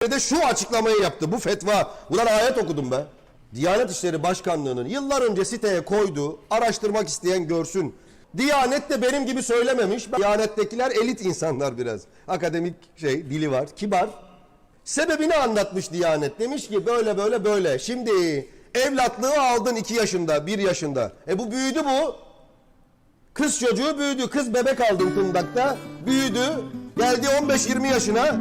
de şu açıklamayı yaptı. Bu fetva. Ulan ayet okudum be. Diyanet İşleri Başkanlığı'nın yıllar önce siteye koyduğu araştırmak isteyen görsün. Diyanet de benim gibi söylememiş. Diyanettekiler elit insanlar biraz. Akademik şey dili var. Kibar. Sebebini anlatmış Diyanet. Demiş ki böyle böyle böyle. Şimdi evlatlığı aldın 2 yaşında, 1 yaşında. E bu büyüdü bu. Kız çocuğu büyüdü. Kız bebek aldın kundakta. Büyüdü. Geldi 15-20 yaşına.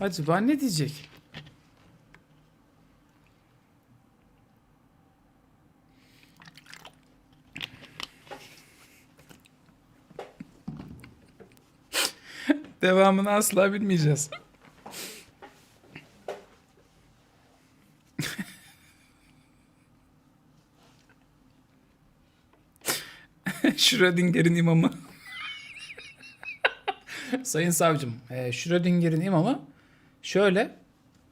Acaba ne diyecek? Devamını asla bilmeyeceğiz. Schrödinger'in imamı. Sayın savcım, e, Schrödinger'in imamı şöyle.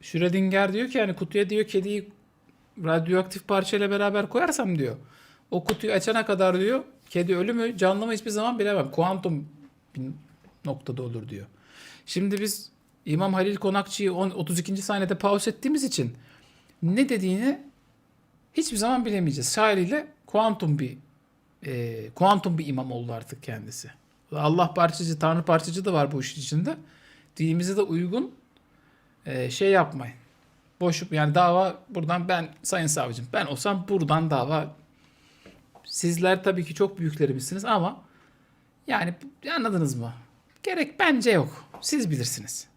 Schrödinger diyor ki yani kutuya diyor kediyi radyoaktif parçayla beraber koyarsam diyor. O kutuyu açana kadar diyor kedi ölü mü canlı mı hiçbir zaman bilemem. Kuantum bir noktada olur diyor. Şimdi biz İmam Halil Konakçı'yı on- 32. saniyede pause ettiğimiz için ne dediğini hiçbir zaman bilemeyeceğiz. Haliyle kuantum bir e, kuantum bir imam oldu artık kendisi. Allah parçacı, Tanrı parçacı da var bu işin içinde. Dinimize de uygun e, şey yapmayın. Boşup yani dava buradan ben sayın savcım ben olsam buradan dava sizler tabii ki çok büyüklerimizsiniz ama yani anladınız mı? Gerek bence yok. Siz bilirsiniz.